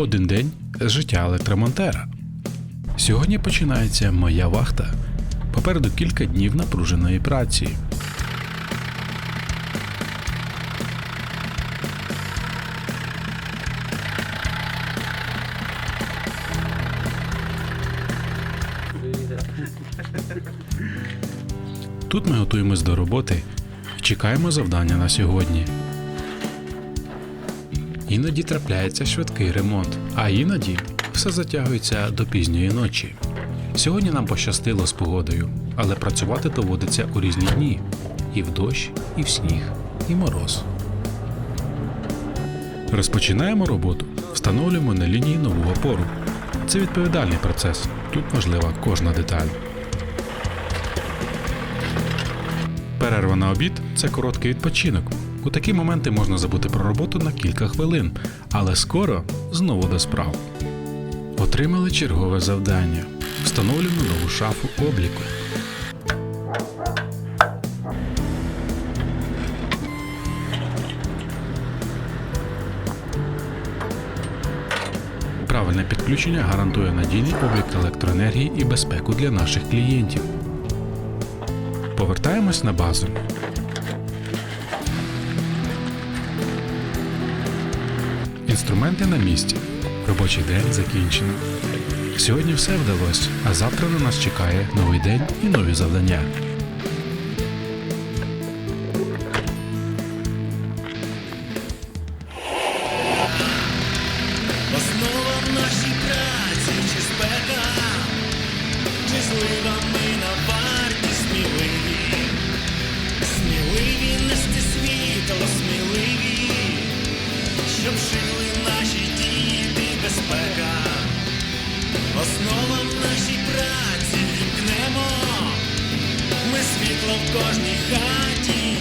Один день з життя електромонтера. Сьогодні починається моя вахта. Попереду кілька днів напруженої праці. Тут ми готуємось до роботи і чекаємо завдання на сьогодні. Іноді трапляється швидкий ремонт, а іноді все затягується до пізньої ночі. Сьогодні нам пощастило з погодою, але працювати доводиться у різні дні і в дощ, і в сніг, і мороз. Розпочинаємо роботу, встановлюємо на лінії нову опору. Це відповідальний процес. Тут важлива кожна деталь. Перерва на обід це короткий відпочинок. У такі моменти можна забути про роботу на кілька хвилин, але скоро знову до справ. Отримали чергове завдання. Встановлюємо нову шафу обліку. Правильне підключення гарантує надійний облік електроенергії і безпеку для наших клієнтів. Повертаємось на базу. Інструменти на місці. Робочий день закінчено. Сьогодні все вдалося, а завтра на нас чекає новий день і нові завдання. Світло в кожній хаті,